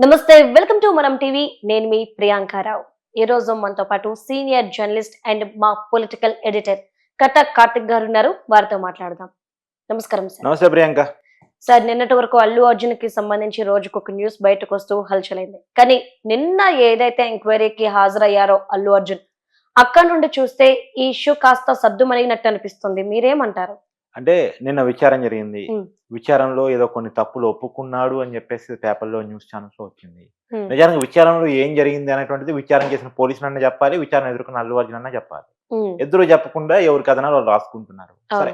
నమస్తే welcome to మనం TV. నేను మీ ప్రియాంకారావు ఈ రోజు మనతో పాటు సీనియర్ జర్నలిస్ట్ అండ్ మా పొలిటికల్ ఎడిటర్ కట్ట కార్తిక్ గారు ఉన్నారు. వారితో మాట్లాడదాం. నమస్కారం సార్. నమస్తే ప్రియాంక. సార్ నిన్నటి వరకు అల్లు అర్జున్కి సంబంధించి రోజుకు ఒక న్యూస్ బయటకు వస్తూ హల్చలైంది. కానీ నిన్న ఏదైతే ఎంక్వైరీకి హాజరయ్యారో అల్లు అర్జున్ అక్కడ నుండి చూస్తే ఈ ఇష్యూ కాస్త సద్దుమణిగినట్టు అనిపిస్తుంది. మీరేమంటారు? అంటే నిన్న విచారం జరిగింది. విచారంలో ఏదో కొన్ని తప్పులు ఒప్పుకున్నాడు అని చెప్పేసి పేపర్లో న్యూస్ ఛానల్స్లో వచ్చింది నిజానికి విచారణలో ఏం జరిగింది అనేటువంటిది విచారణ చేసిన పోలీసులు అన్న చెప్పాలి విచారణ ఎదుర్కొన్న అల్లు అర్జున్ అన్న చెప్పాలి ఇద్దరు చెప్పకుండా ఎవరి కథనాలు వాళ్ళు రాసుకుంటున్నారు. సరే.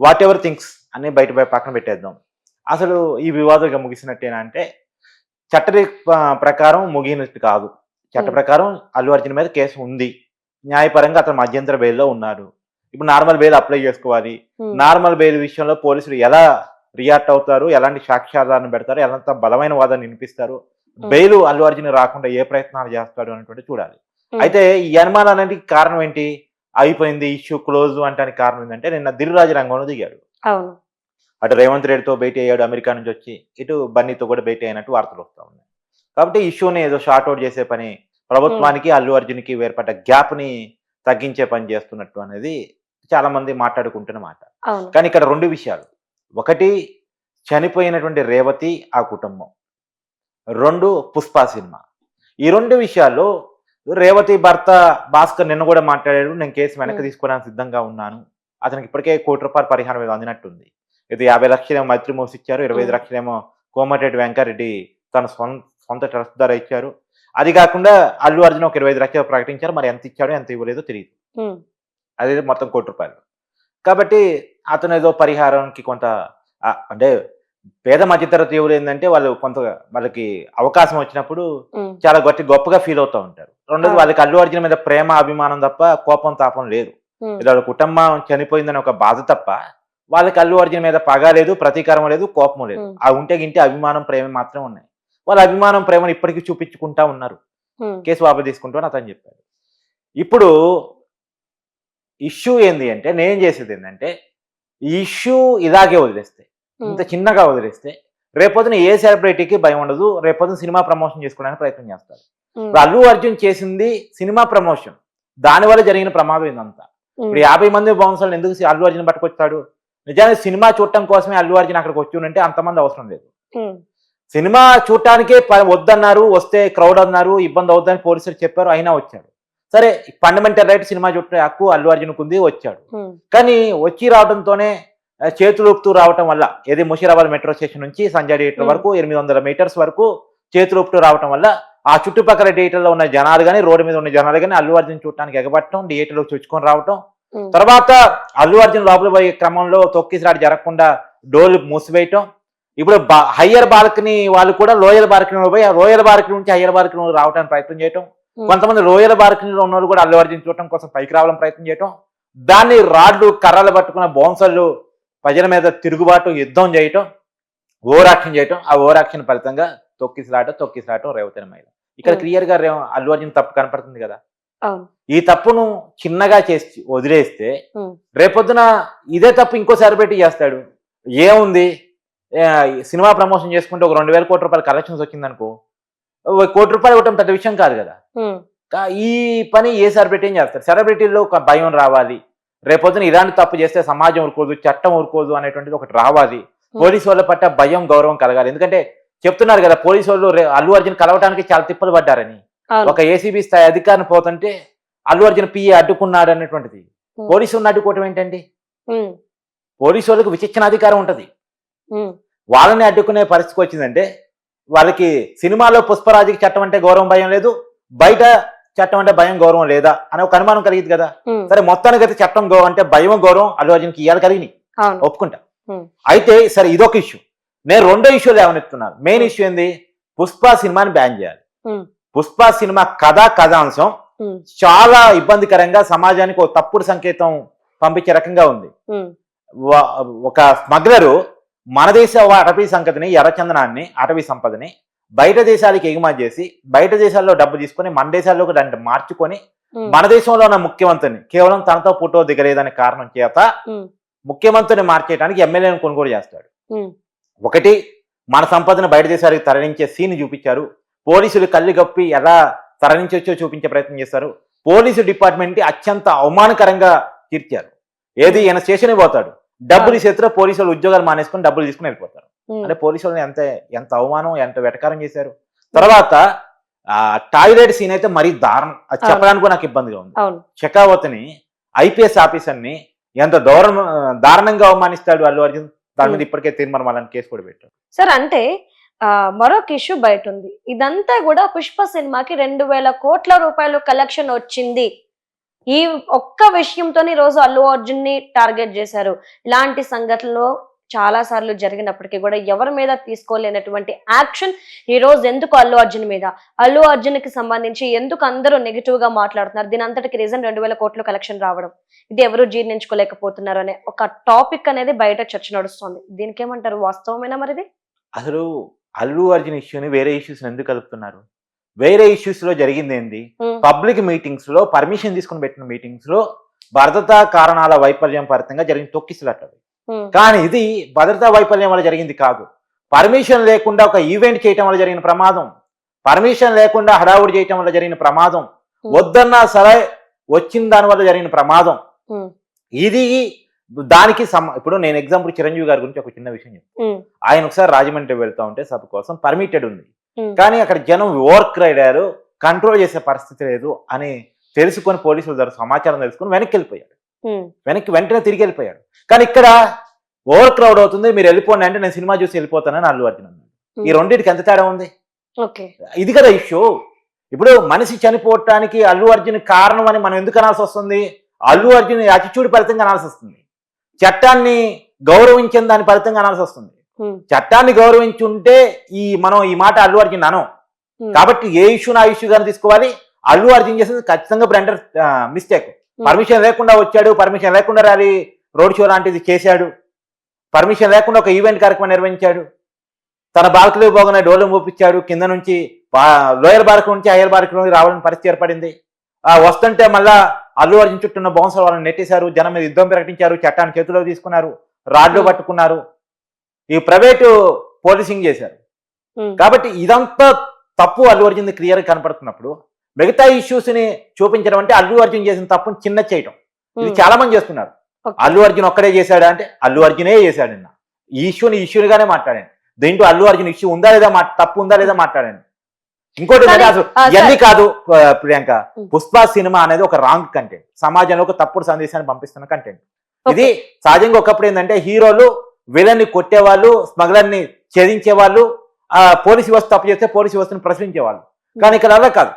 వాట్ ఎవర్ థింగ్స్ అన్ని బయట పక్కన పెట్టేద్దాం. అసలు ఈ వివాదం ఇక ముగిసినట్టేనా అంటే చట్ట ప్రకారం ముగినట్టు కాదు. చట్ట. ప్రకారం అల్లు అర్జున్ మీద కేసు ఉంది. న్యాయపరంగా అతను మధ్యంతర బెయిల్లో ఉన్నారు ఇప్పుడు నార్మల్ బెయిల్ అప్లై చేసుకోవాలి. ఉమ్, నార్మల్ బెయిల్ విషయంలో పోలీసులు ఎలా రియాక్ట్ అవుతారు? ఎలాంటి సాక్ష్యాధారాన్ని పెడతారు? ఎలాంటి బలమైన వాదాన్ని వినిపిస్తారు? Hmm. బెయిల్ అల్లు అర్జున్ రాకుండా ఏ ప్రయత్నాలు చేస్తాడు అనేటువంటి చూడాలి. Hmm. అయితే ఈ అనుమానానికి కారణం ఏంటి? అయిపోయింది ఇష్యూ క్లోజ్ అంటానికి కారణం ఏంటంటే నిన్న దిల్రాజు రంగంలో దిగాడు. అటు రేవంత్ రెడ్డితో భేటీ అయ్యాడు అమెరికా నుంచి వచ్చి. ఇటు బన్నీతో కూడా భేటీ అయినట్టు వార్తలు వస్తూ ఉన్నాయి. కాబట్టి ఇష్యూని ఏదో షార్ట్ అవుట్ చేసే పని ప్రభుత్వానికి అల్లు అర్జున్కి ఏర్పడ్డ గ్యాప్ని తగ్గించే పని చేస్తున్నట్టు అనేది చాలా మంది మాట్లాడుకుంటున్న మాట. కానీ ఇక్కడ రెండు విషయాలు. ఒకటి చనిపోయినటువంటి రేవతి ఆ కుటుంబం. రెండు పుష్ప సినిమా. ఈ రెండు విషయాల్లో రేవతి భర్త భాస్కర్ నిన్న కూడా మాట్లాడాడు నేను కేసు వెనక్కి. తీసుకోవడానికి సిద్ధంగా ఉన్నాను. అతనికి ఇప్పటికే కోటి రూపాయల పరిహారం ఏదో అందినట్టుంది. ఇది యాభై లక్షలేమో మైత్రి మోసి ఇచ్చారు ఇరవై ఐదు. లక్షలేమో కోమటిరెడ్డి వెంకారెడ్డి తన సొంత సొంత ట్రస్ట్ ద్వారా ఇచ్చారు. అది కాకుండా అల్లు అర్జున్ ఒక ఇరవై ఐదు లక్షలు ప్రకటించారు మరి ఎంత ఇచ్చాడో ఎంత ఇవ్వలేదో తెలియదు అది మొత్తం కోటి రూపాయలు. కాబట్టి అతను ఏదో పరిహారానికి కొంత అంటే పేద మధ్యతరగతి ఎవరు ఏంటంటే వాళ్ళు కొంత వాళ్ళకి అవకాశం వచ్చినప్పుడు చాలా గట్టి గొప్పగా ఫీల్ అవుతూ ఉంటారు. రెండోది. వాళ్ళకి అల్లు అర్జున్ మీద ప్రేమ అభిమానం తప్ప కోపం తాపం లేదు. వాళ్ళ కుటుంబం చనిపోయిందని ఒక బాధ తప్ప వాళ్ళకి అల్లు అర్జున్ మీద పగ లేదు ప్రతీకారం లేదు కోపం లేదు. ఆ ఉంటే గింటే అభిమానం ప్రేమ మాత్రమే ఉన్నాయి. వాళ్ళ అభిమానం ప్రేమను ఇప్పటికీ చూపించుకుంటా ఉన్నారు. కేసు వాపసు తీసుకుంటూ అని అతను చెప్పాడు. ఇప్పుడు ఇష్యూ ఏంది అంటే నేను చేసేది ఏంటంటే ఈ ఇష్యూ ఇలాగే వదిలేస్తే ఇంత చిన్నగా వదిలేస్తే రేపొద్దున ఏ సెలబ్రిటీకి భయం ఉండదు రేపొద్దున సినిమా ప్రమోషన్ చేసుకోవడానికి ప్రయత్నం చేస్తారు. ఇప్పుడు అల్లు అర్జున్ చేసింది సినిమా ప్రమోషన్ దానివల్ల జరిగిన ప్రమాదం ఇదంతా. ఇప్పుడు యాభై మంది బౌన్సర్లు ఎందుకు అల్లు అర్జున్ పట్టుకొచ్చాడు? నిజానికి సినిమా చూడటం కోసమే అల్లు అర్జున్ అక్కడికి వచ్చి ఉంటే అంతమంది అవసరం లేదు. సినిమా చూడటానికే వద్దన్నారు వస్తే క్రౌడ్ అన్నారు ఇబ్బంది అవుతుందని పోలీసులు చెప్పారు అయినా వచ్చాడు. సరే ఫండమెంటల్ రైట్ సినిమా చూడే హక్కు అల్లు అర్జున్కు ఉంది వచ్చాడు. కానీ వచ్చి రావడంతోనే ఆ, చేతులు ఊపుతూ రావటం వల్ల ఏది ముషీరాబాద్ మెట్రో స్టేషన్ నుంచి సంజయ్ థియేటర్. వరకు ఎనిమిది వందల మీటర్స్ వరకు చేతులు ఊపుతూ రావటం వల్ల ఆ చుట్టుపక్కల థియేటర్లో ఉన్న జనాలు కానీ రోడ్డు మీద ఉన్న జనాలు కానీ అల్లు అర్జున్ చూడటానికి ఎగబట్టడం థియేటర్లో చుచ్చుకొని రావటం. తర్వాత అల్లు అర్జున్ లోపల పోయే క్రమంలో తొక్కిసలాట జరగకుండా డోర్లు మూసివేయటం. ఇప్పుడు హయ్యర్ బాల్కనీ వాళ్ళు కూడా లోయర్ బాల్కనీలో పోయి ఆ లోయర్ బాల్కనీ నుంచి హయ్యర్ బాల్కనీ రావడానికి ప్రయత్నం చేయటం. కొంతమంది లోయర్ బాల్కనీలో ఉన్న వాళ్ళు కూడా అల్లు అర్జున్ చూడటం కోసం పైకి రావడం ప్రయత్నం చేయటం దాన్ని రాడ్లు కర్రలు పట్టుకున్న బౌన్సర్లు ప్రజల మీద తిరుగుబాటు యుద్ధం చేయటం ఓవరాక్షన్ చేయటం ఆ ఓవరాక్షన్ ఫలితంగా తొక్కిసలాట తొక్కిసలాటం రేవతిన మహిళ ఇక్కడ Hmm. క్లియర్గా రేవ- అల్లు అర్జున్ తప్పు కనపడుతుంది కదా? ఈ తప్పును చిన్నగా చేసి వదిలేస్తే ఉమ్, రేపొద్దున ఇదే తప్పు ఇంకోసారి పెట్టి చేస్తాడు. ఏముంది? సినిమా ప్రమోషన్ చేసుకుంటే ఒక రెండు వేల కోట్ల రూపాయల కలెక్షన్స్ వచ్చిందనుకో కోటి రూపాయలు ఇవ్వటం పెద్ద విషయం కాదు కదా. ఈ పని ఏ సెలబ్రిటీ ఏం చేస్తారు? సెలబ్రిటీల్లో ఒక భయం రావాలి. రేపొద్దున ఇలాంటి తప్పు చేస్తే సమాజం ఊరుకోదు చట్టం ఊరుకోదు అనేటువంటిది ఒకటి రావాలి. పోలీసు వాళ్ళ పట్ల భయం గౌరవం కలగాలి. ఎందుకంటే చెప్తున్నారు కదా పోలీసు వాళ్ళు అల్లు అర్జున్ కలవడానికి చాలా తిప్పలు పడ్డారని. ఒక ఏసీబీ స్థాయి అధికారిని పోతుంటే అల్లు అర్జున్ పిఏ అడ్డుకున్నాడు అనేటువంటిది. పోలీసు ఉన్న అడ్డుకోవటం ఏంటండి? పోలీసు వాళ్ళకి విచక్షణ అధికారం ఉంటది వాళ్ళని అడ్డుకునే పరిస్థితికి వచ్చిందంటే వాళ్ళకి సినిమాలో పుష్పరాజుకి చట్టం అంటే గౌరవం భయం లేదు బయట చట్టం అంటే భయం గౌరవం లేదా అనే ఒక అనుమానం కలిగింది కదా. సరే మొత్తానికి అయితే చట్టం అంటే భయం గౌరవం అల్లు అర్జున్కి ఇవ్వాలి కలిగినాయి ఒప్పుకుంటా. అయితే సరే ఇదొక ఇష్యూ నేను రెండో ఇష్యూలు ఏమనిస్తున్నాను మెయిన్ ఇష్యూ ఏంది? పుష్ప సినిమాని బ్యాన్ చేయాలి. పుష్ప సినిమా కథ కథాంశం చాలా ఇబ్బందికరంగా సమాజానికి ఒక తప్పుడు సంకేతం పంపించే రకంగా ఉంది. ఒక స్మగ్లరు మన దేశ అటవీ సంపదని ఎర్రచందనాన్ని అటవీ సంపదని బయట దేశాలకి ఎగుమతి చేసి బయట దేశాల్లో డబ్బు తీసుకొని మన దేశాల్లోకి దాన్ని మార్చుకొని మన దేశంలో ఉన్న ముఖ్యమంత్రిని కేవలం తనతో ఫోటో దిగలేదనే కారణం చేత ముఖ్యమంత్రిని మార్చేయడానికి ఎమ్మెల్యేని కొనుగోలు చేస్తాడు. ఒకటి మన సంపదను బయట దేశాలకు తరలించే సీన్ చూపించారు. పోలీసులు కళ్ళు గప్పి ఎలా తరలించొచ్చో చూపించే ప్రయత్నం చేస్తారు. పోలీసు డిపార్ట్మెంట్ అత్యంత అవమానకరంగా తీర్చారు. ఏది ఈయన స్టేషన్ పోతాడు. డబ్బులు చేతిలో పోలీసులు ఉద్యోగాలు మానేసుకుని డబ్బులు తీసుకుని వెళ్ళిపోతారు. అంటే పోలీసులను ఎంత ఎంత అవమానం ఎంత వెటకారం చేశారు? తర్వాత ఆ టాయిలెట్ సీన్ అయితే మరీ దారుణం. అది. చెప్పడానికి నాకు ఇబ్బందిగా ఉంది. షెకావత్ని ఐపీఎస్ ఆఫీసర్ని ఎంత దూరం దారుణంగా అవమానిస్తాడు అల్లు అర్జున్? దాని మీద ఇప్పటికే తీర్మానం వాళ్ళని కేసు కూడా పెట్టారు. సార్ అంటే మరొక ఇష్యూ బయట ఉంది. ఇదంతా కూడా పుష్ప సినిమాకి రెండు వేల కోట్ల రూపాయలు కలెక్షన్ వచ్చింది. ఈ ఒక్క విషయంతో ఈ రోజు అల్లు అర్జున్ని టార్గెట్ చేశారు. ఇలాంటి సంఘటనలు చాలా సార్లు జరిగినప్పటికీ కూడా ఎవరి మీద తీసుకోలేనటువంటి యాక్షన్ ఈ రోజు ఎందుకు అల్లు అర్జున్ మీద? అల్లు అర్జున్కి సంబంధించి ఎందుకు అందరూ నెగిటివ్గా మాట్లాడుతున్నారు? దీని అంతటికి రీజన్ రెండు వేల కోట్ల కలెక్షన్ రావడం. ఇది ఎవరు జీర్ణించుకోలేకపోతున్నారు అనే ఒక టాపిక్ అనేది బయట చర్చ నడుస్తుంది. దీనికి ఏమంటారు వాస్తవమేనా మరిది? అసలు అల్లు అర్జున్ ఇష్యూని వేరే ఇష్యూస్ ఎందుకు కలుపుతున్నారు? వేరే ఇష్యూస్లో జరిగింది ఏంది? పబ్లిక్ మీటింగ్స్లో పర్మిషన్ తీసుకుని పెట్టిన మీటింగ్స్లో భద్రతా కారణాల వైఫల్యం ఫలితంగా జరిగిన తొక్కిసలాట కానీ ఇది భద్రతా వైఫల్యం వల్ల జరిగింది కాదు. పర్మిషన్ లేకుండా ఒక ఈవెంట్ చేయటం వల్ల జరిగిన ప్రమాదం. పర్మిషన్ లేకుండా హడావుడి చేయటం వల్ల జరిగిన ప్రమాదం. వద్దన్నా సరే వచ్చిన దాని వల్ల జరిగిన ప్రమాదం. ఇది దానికి సమ ఇప్పుడు నేను ఎగ్జాంపుల్ చిరంజీవి గారి గురించి ఒక చిన్న విషయం చెప్తాను ఆయన ఒకసారి రాజమండ్రి వెళ్తా ఉంటే సభ కోసం పర్మిటెడ్ ఉంది. కానీ అక్కడ జనం ఓవర్ క్రైడ్ అయ్యారు కంట్రోల్ చేసే పరిస్థితి లేదు అని తెలుసుకొని పోలీసుల ద్వారా సమాచారం తెలుసుకొని వెనక్కి వెళ్ళిపోయాడు. వెనక్కి వెంటనే తిరిగి వెళ్ళిపోయాడు. కానీ ఇక్కడ ఓవర్ క్రౌడ్ అవుతుంది మీరు వెళ్ళిపోండి అంటే నేను సినిమా చూసి వెళ్ళిపోతానని అల్లు అర్జున్ అన్నాడు. ఈ రెండింటికి ఎంత తేడా ఉంది? ఇది కదా ఇష్యూ. ఇప్పుడు మనిషి చనిపోవటానికి అల్లు అర్జున్ కారణం అని మనం ఎందుకు అనాల్సి వస్తుంది? అల్లు అర్జున్ అటిట్యూడ్ ఫలితంగా అనాల్సి వస్తుంది. చట్టాన్ని గౌరవించిన దాని ఫలితంగా అనాల్సి వస్తుంది. చట్టాన్ని గౌరవించి ఉంటే ఈ మనం ఈ మాట అల్లు అర్జున్ అనం. కాబట్టి ఏ ఇష్యూ నా ఇష్యూ గాని తీసుకోవాలి. అల్లు అర్జున్ చేసింది ఖచ్చితంగా బ్రెండర్ మిస్టేక్ పర్మిషన్ లేకుండా వచ్చాడు పర్మిషన్ లేకుండా ర్యాలీ రోడ్ షో లాంటిది చేశాడు. పర్మిషన్ లేకుండా ఒక ఈవెంట్ కార్యక్రమం నిర్వహించాడు. తన బాల్కలో పోగానే డోలు మూపించాడు. కింద నుంచి లోయర్ బార్క్ నుంచి హయ్యర్ బార్క్ నుంచి రావాలని పరిస్థితి ఏర్పడింది. ఆ వస్తుంటే మళ్ళా అల్లు అర్జున్ చుట్టూ ఉన్న బౌన్సర్ వాళ్ళని నెట్టేశారు. జనం మీద యుద్ధం ప్రకటించారు. చట్టాన్ని చేతిలో తీసుకున్నారు. రాడ్లు. పట్టుకున్నారు. ఈ ప్రైవేటు పోలీసింగ్ చేశారు. కాబట్టి ఇదంతా తప్పు అల్లు అర్జున్ క్లియర్ కనపడుతున్నప్పుడు మిగతా ఇష్యూస్ని చూపించడం అంటే అల్లు అర్జున్ చేసిన తప్పుని చిన్న చేయటం. ఇది చాలా మంది చేస్తున్నారు. అల్లు అర్జున్ ఒక్కడే చేశాడా అంటే అల్లు అర్జునే చేశాడు నిన్న. ఈ ఇష్యూని ఇష్యూగానే మాట్లాడండి. దీంట్లో అల్లు అర్జున్ ఇష్యూ ఉందా లేదా తప్పు ఉందా లేదా మాట్లాడండి. ఇంకోటి అసలు ఇవన్నీ. కాదు ప్రియాంక. పుష్ప సినిమా అనేది ఒక రాంగ్ కంటెంట్ సమాజంలో ఒక తప్పుడు సందేశాన్ని పంపిస్తున్న కంటెంట్. ఇది సహజంగా ఒకప్పుడు ఏంటంటే హీరోలు విలన్ని కొట్టేవాళ్ళు స్మగ్లర్ని ఛేదించే వాళ్ళు ఆ పోలీసు వ్యవస్థ తప్పు చేస్తే పోలీసు వ్యవస్థను ప్రశ్నించేవాళ్ళు. కానీ ఇక్కడ అలా కాదు.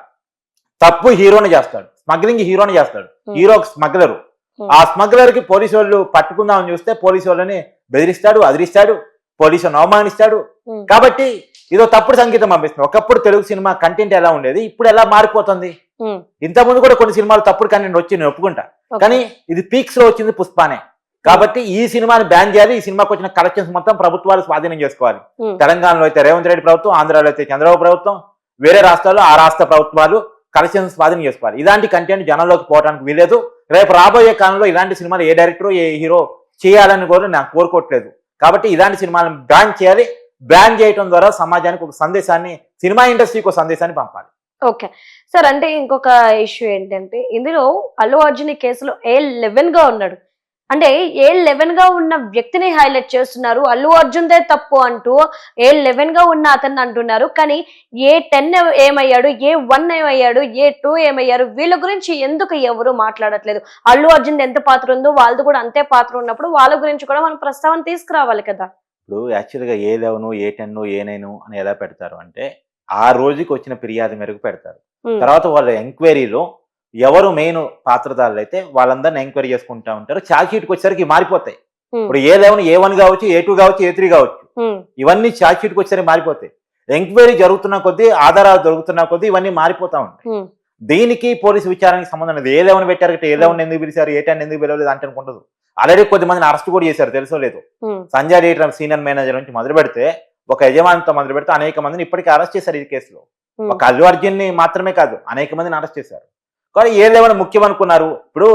తప్పు హీరోని చేస్తాడు. స్మగ్లింగ్ హీరోని చేస్తాడు. Hmm. Hero smuggler. Hmm. ఆ స్మగ్లర్కి పోలీసు వాళ్ళు పట్టుకుందామని చూస్తే పోలీసు వాళ్ళని బెదిరిస్తాడు అదిరిస్తాడు పోలీసు అవమానిస్తాడు. ఉమ్, కాబట్టి ఇదో తప్పుడు సంగీతం పంపిస్తుంది. ఒకప్పుడు తెలుగు సినిమా కంటెంట్ ఎలా ఉండేది ఇప్పుడు ఎలా మారిపోతుంది? ఇంతకుముందు కూడా కొన్ని సినిమాలు తప్పుడు కంటెంట్ వచ్చి నేను ఒప్పుకుంటా. కానీ ఇది పీక్స్లో వచ్చింది పుష్పానే. కాబట్టి ఈ సినిమాని బ్యాన్ చేయాలి. ఈ సినిమాకి వచ్చిన కలెక్షన్స్ మొత్తం ప్రభుత్వాలు స్వాధీనం చేసుకోవాలి. తెలంగాణలో అయితే రేవంత్ రెడ్డి ప్రభుత్వం ఆంధ్రాలో అయితే చంద్రబాబు ప్రభుత్వం వేరే రాష్ట్రాల్లో ఆ రాష్ట్ర ప్రభుత్వాలు కలెక్షన్స్ స్వాధీనం చేసుకోవాలి. ఇలాంటి కంటెంట్ జనంలోకి పోవడానికి వీలేదు రేపు రాబోయే కాలంలో ఇలాంటి సినిమాలు ఏ డైరెక్టర్ ఏ హీరో చేయాలని కూడా నాకు కోరుకోవట్లేదు. కాబట్టి ఇలాంటి సినిమాలను బ్యాన్ చేయాలి. బ్యాన్ చేయడం ద్వారా సమాజానికి ఒక సందేశాన్ని సినిమా ఇండస్ట్రీకి ఒక సందేశాన్ని పంపాలి. ఓకే. సార్ అంటే ఇంకొక ఇష్యూ ఏంటంటే ఇందులో అల్లు అర్జున్ కేసులో ఏ లెవెన్గా ఉన్నాడు. అంటే ఏ లెవెన్గా ఉన్న వ్యక్తిని హైలైట్ చేస్తున్నారు? అల్లు అర్జున్దే తప్పు అంటూ ఏ లెవెన్గా ఉన్న అతన్ని అంటున్నారు. కానీ ఏ టెన్ ఏమయ్యాడు? ఏ వన్ ఏమయ్యాడు? ఏ టూ ఏమయ్యారు? వీళ్ళ గురించి ఎందుకు ఎవరు మాట్లాడట్లేదు? అల్లు అర్జున్ ఎంత పాత్ర ఉందో వాళ్ళది కూడా అంతే పాత్ర ఉన్నప్పుడు వాళ్ళ గురించి కూడా మనం ప్రస్తావన తీసుకురావాలి కదా. ఇప్పుడు యాక్చువల్గా A eleven A ten A nine అని ఎలా పెడతారు? అంటే ఆ రోజుకి వచ్చిన ఫిర్యాదు మేరకు పెడతారు. తర్వాత వాళ్ళ ఎంక్వైరీలో ఎవరు మెయిన్ పాత్రధారులు అయితే వాళ్ళందరిని ఎంక్వైరీ చేసుకుంటా ఉంటారు. ఛార్జ్ షీట్కి వచ్చేసరికి మారిపోతాయి. ఇప్పుడు ఏ లెవెన్ ఏ వన్ కావచ్చు ఏ టూ కావచ్చు ఏ త్రీ కావచ్చు ఇవన్నీ ఛార్జ్ షీట్కి వచ్చేసరికి మారిపోతాయి. ఎంక్వైరీ జరుగుతున్న కొద్దీ ఆధారాలు దొరుకుతున్న కొద్దీ ఇవన్నీ మారిపోతా ఉంటాయి. దీనికి పోలీసు విచారణకి సంబంధం లేదు. ఏ లెవెన్ పెట్టారు ఏ లెవెన్ ఎందుకు పిలిచారు ఏ టెన్ ఎందుకు పిలవలేదు అంటే ఉండదు. ఆల్రెడీ కొద్ది మందిని అరెస్ట్ కూడా చేశారు తెలుసో లేదు. సంజయ్ రీటర్ సీనియర్ మేనేజర్ నుంచి మొదలు పెడితే ఒక యజమానితో మొదలు పెడితే అనేక మందిని ఇప్పటికీ అరెస్ట్ చేశారు ఈ కేసులో ఒక అల్లు అర్జున్ని మాత్రమే కాదు అనేక మందిని అరెస్ట్ చేశారు. కానీ ఏ లెవెల్ ముఖ్యం అనుకున్నారు? ఇప్పుడు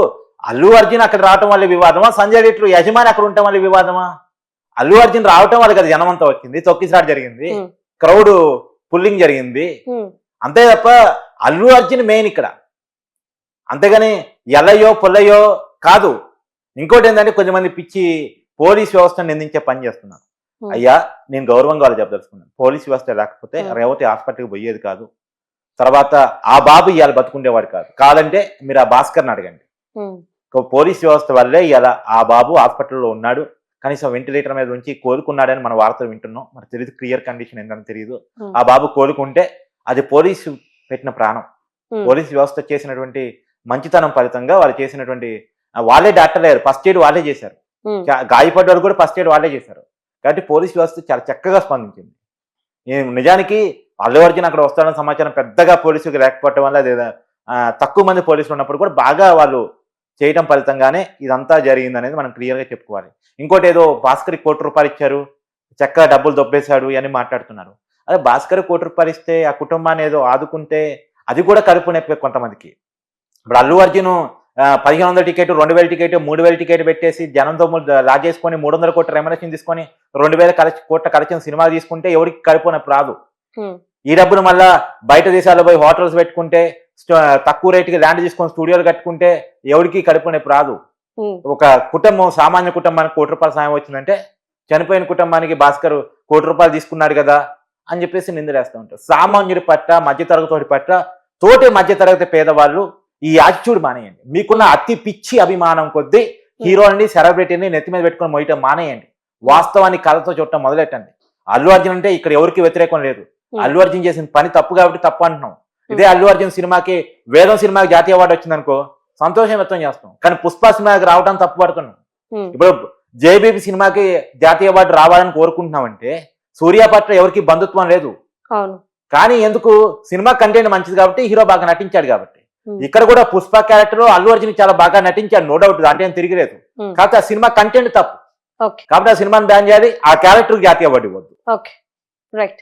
అల్లు అర్జున్ అక్కడ రావటం వల్ల వివాదమా? సంజయ్ రీటర్ యజమాని అక్కడ ఉండటం వల్ల వివాదమా? అల్లు అర్జున్ రావటం వల్ల కదా జనం అంతా వచ్చింది తొక్కిసాడు జరిగింది. క్రౌడ్ పుల్లింగ్ జరిగింది. అంతే తప్ప అల్లు అర్జున్ మెయిన్ ఇక్కడ. అంతేగాని ఎల్లయ్యో పుల్లయ్యో కాదు. ఇంకోటి ఏంటంటే కొంతమంది పిచ్చి పోలీస్ వ్యవస్థను నిందించే పని చేస్తున్నారు. అయ్యా నేను గౌరవంగా వాళ్ళు చెప్పదలుచుకున్నాను. పోలీస్ వ్యవస్థ లేకపోతే. రేవతి హాస్పిటల్కి పోయేది కాదు. తర్వాత ఆ బాబు ఇవాళ బతుకుండేవాడు కాదు. కాదంటే మీరు ఆ భాస్కర్ని అడగండి. పోలీస్ వ్యవస్థ వల్లే ఇలా ఆ బాబు హాస్పిటల్లో ఉన్నాడు. కనీసం వెంటిలేటర్ మీద ఉంచి కోలుకున్నాడని మన వార్తలు వింటున్నాం. మరి తెలియదు క్లియర్ కండిషన్ ఏంటని తెలియదు ఆ బాబు కోలుకుంటే అది పోలీసు పెట్టిన ప్రాణం. పోలీస్ వ్యవస్థ చేసినటువంటి మంచితనం ఫలితంగా వాళ్ళు చేసినటువంటి వాళ్ళే డాక్టర్ లేరు ఫస్ట్ ఎయిడ్ వాళ్ళే చేశారు. గాయపడ్డ వాళ్ళు కూడా ఫస్ట్ ఎయిడ్ వాళ్ళే చేశారు. కాబట్టి పోలీస్ వ్యవస్థ చాలా చక్కగా స్పందించింది. నిజానికి అల్లు అర్జున్ అక్కడ వస్తాడని సమాచారం పెద్దగా పోలీసులకు లేకపోవటం వల్ల అది తక్కువ మంది పోలీసులు ఉన్నప్పుడు కూడా బాగా వాళ్ళు చేయటం ఫలితంగానే ఇదంతా జరిగింది అనేది మనం క్లియర్గా చెప్పుకోవాలి. ఇంకోటి ఏదో భాస్కర్ కోటి రూపాయలు ఇచ్చారు చక్కగా డబ్బులు దొబ్బేశాడు అని మాట్లాడుతున్నారు. అదే భాస్కర్ కోటి రూపాయలు ఇస్తే ఆ కుటుంబాన్ని ఏదో ఆదుకుంటే అది కూడా కడుపు నొప్పి కొంతమందికి. ఇప్పుడు అల్లు అర్జున్ పదిహేను వందల టికెట్ రెండు వేల టికెట్ మూడు వేల టికెట్ పెట్టేసి జనంతో లాగేసుకొని మూడు వందల కోట్ల రెమ్యునేషన్ తీసుకొని రెండు వేల కలెక్షన్ కోట్ల కలెక్షన్ సినిమా తీసుకుంటే ఎవరికి కడుపు నొప్పి రాదు. ఈ డబ్బులు మళ్ళా బయట దేశాల్లో పోయి హోటల్స్ పెట్టుకుంటే తక్కువ రేటుకి ల్యాండ్ తీసుకొని స్టూడియోలు కట్టుకుంటే ఎవరికి కడుపు నొప్పి రాదు. ఒక కుటుంబం సామాన్య కుటుంబానికి కోటి రూపాయల సాయం వచ్చిందంటే చనిపోయిన కుటుంబానికి భాస్కర్ కోటి రూపాయలు తీసుకున్నాడు కదా అని చెప్పేసి నిందలేస్తూ ఉంటారు. సామాన్యుడి పట్ల మధ్యతరగతి పట్ల తోటి మధ్యతరగతి పేదవాళ్ళు ఈ యాటిట్యూడ్ మానేయండి. మీకున్న అతి పిచ్చి అభిమానం కొద్దీ హీరోని సెలబ్రిటీని నెత్తి మీద పెట్టుకొని మొయ్యటం మానేయండి. వాస్తవాన్ని కళతో చూడటం మొదలెట్టండి. అల్లు అర్జున్ అంటే ఇక్కడ ఎవరికి వ్యతిరేకం లేదు. అల్లు అర్జున్ చేసిన పని తప్పు కాబట్టి తప్పు అంటున్నాం. ఇదే అల్లు అర్జున్ సినిమాకి వేదం సినిమాకి జాతీయ అవార్డు వచ్చిందనుకో సంతోషం వ్యక్తం చేస్తాం కానీ పుష్ప సినిమాకి రావడం తప్పు పడుతున్నాం. ఉమ్, ఇప్పుడు జేబీబీ సినిమాకి జాతీయ అవార్డు రావాలని కోరుకుంటున్నామంటే సూర్య పట్ల ఎవరికి బంధుత్వం లేదు. కానీ ఎందుకు? సినిమా కంటెంట్ మంచిది కాబట్టి హీరో బాగా నటించాడు కాబట్టి. ఇక్కడ కూడా పుష్ప క్యారెక్టర్ అల్లు అర్జున్ చాలా బాగా నటించాడు నో డౌట్. దాంట్లో ఏం తిరిగిలేదు. కాకపోతే ఆ సినిమా కంటెంట్ తప్పు. కాబట్టి ఆ సినిమాని బ్యాన్ చేయాలి. ఆ క్యారెక్టర్ జాతీయ అవార్డు ఇవ్వద్దు. Right